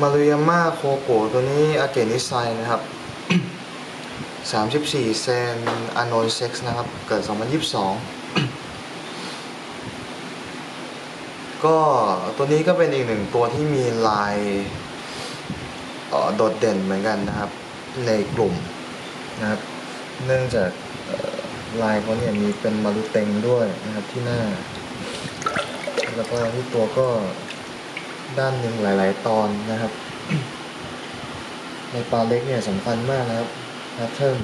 มารุยาม่าโคโกตัวนี้อาเกนิไซนะครับ 34 เซนอานนเซ็กซ์นะครับ เกิด 2022 ก็ตัวนี้ก็เป็นอีกหนึ่งตัวที่มีลายโดดเด่นเหมือนกันนะครับ ในกลุ่มนะครับ เนื่องจากลายเขาเนี่ยมีเป็นมารุเต็งด้วยนะครับที่หน้า แล้วก็ที่ตัวก็ ด้านหนึ่งหลาย ๆ ตอนนะครับ ในปลาเล็กเนี่ยสำคัญมากนะครับแพทเทิร์น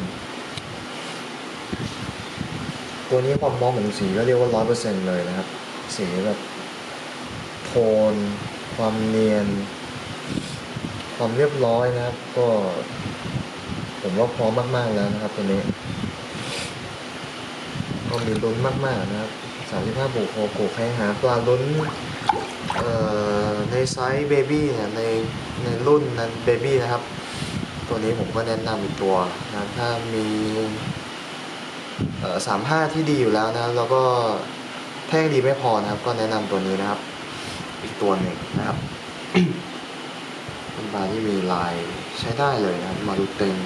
ตัวนี้ความมองเหมือนสีก็เรียกว่าร้อยเปอร์เซ็นต์เลยนะครับ สีแบบโทน ความเนียน ความเรียบร้อยนะครับ ก็ ผมว่าพร้อมมาก ๆ แล้วนะครับตัวนี้ก็มีลุ้นมาก ๆ นะครับ 35บุกโคโกใครหาปลาลุ้นในไซส์เบบี้เนี่ยในในรุ่นนั้นเบบี้นะครับ ตัวนี้ผมก็แนะนำอีกตัวนะถ้ามีเอ่อ35ที่ดีอยู่แล้วนะแล้วก็แท่งดีไม่พอนะครับ ก็แนะนำตัวนี้นะครับ อีกตัวหนึ่งนะครับเป็นปลาที่มีลายใช้ได้เลยนะครับ มาดูเต็ง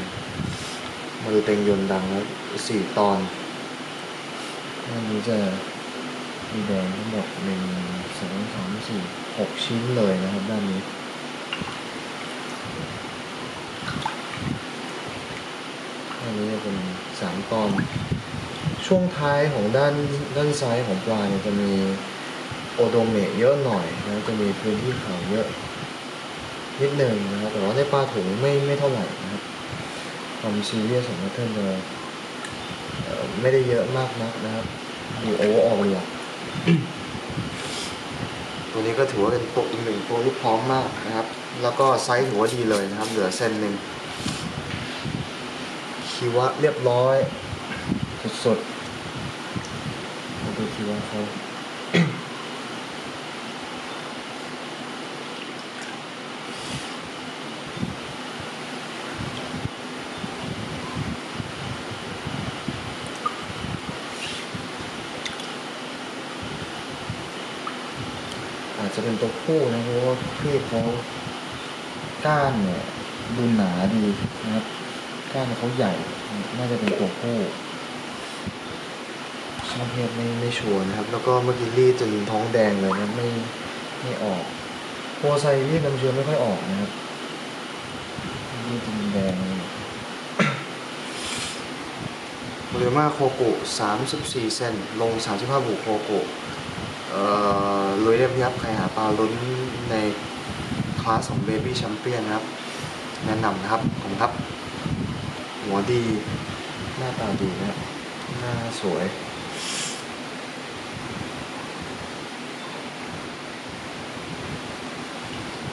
มาดูเต็งยนต์ดังแล้วสี่ตอนอันนี้จะ มีแดงทั้งหมดหนึ่งสองสามสี่หกชิ้นเลยนะครับด้านนี้อันนี้จะเป็นสามตอน ช่วงท้ายของด้านด้านซ้ายของปลาเนี่ยจะมีโอโดเมะเยอะหน่อยนะจะมีพื้นที่ขาวเยอะนิดหนึ่งนะครับ แต่ว่าในปลาถุงไม่ไม่เท่าไหร่นะครับความซีเรียสของแพทเทิร์นจะเอ่อไม่ได้เยอะมากนักนะครับดูโอเวอร์ออลเลย ตัวนี้ก็ถือว่าเป็นตัวอีกหนึ่งตัวที่พร้อมมากนะครับ แล้วก็ไซส์ถือว่าดีเลยนะครับ เหลือเซนหนึ่งคิวะเรียบร้อยสดๆมาดูคิวะเขา อาจจะเป็นตัวผู้นะเพราะว่าเพศเขาก้านเนี่ยดูหนาดีนะครับก้านเขาใหญ่ น่าจะเป็นตัวผู้ช่างเพศไม่ไม่ชัวร์นะครับ แล้วก็เมื่อกี้รีดจนท้องแดงเลยนะไม่ไม่ออกโพไซรีดน้ำเชื้อไม่ค่อยออกนะครับรีดจนแดงเลยเรือมาโคโกะ34 เซนลง 35 บุโคโกะเอ่อ ลุยเรียบยับใครหาปลาลุ้นในคลาสของ Baby Champion นครับ แนะนำนะครับผมครับ หัวดี หน้าตาดีนะครับหน้าสวย